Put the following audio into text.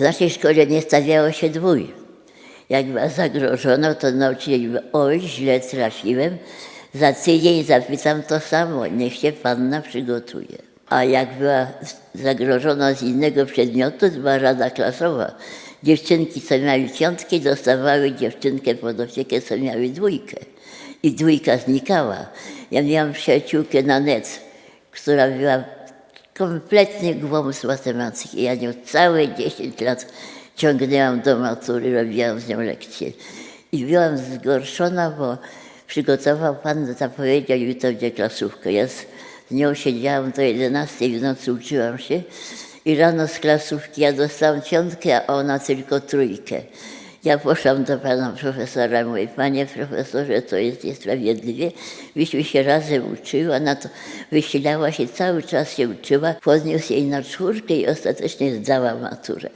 W naszej szkole nie stawiało się dwój. Jak była zagrożona, to nauczyciel oj, źle trafiłem, za tydzień zapytam to samo, niech się panna przygotuje. A jak była zagrożona z innego przedmiotu, to była rada klasowa. Dziewczynki, co miały piątki, dostawały dziewczynkę pod opiekę, co miały dwójkę. I dwójka znikała. Ja miałam przyjaciółkę na net, która była kompletnie głową z matematyki. Ja nią całe 10 lat ciągnęłam do matury, robiłam z nią lekcje. I byłam zgorszona, bo przygotował pan, zapowiedział mi to będzie klasówkę. Ja z, nią siedziałam do 11 w nocy, uczyłam się i rano z klasówki ja dostałam piątkę, a ona tylko trójkę. Ja poszłam do pana profesora, mówię, panie profesorze, to jest niesprawiedliwie. Myśmy się razem uczyły, ona to wysilała się, cały czas się uczyła, podniósł jej na czwórkę i ostatecznie zdała maturę.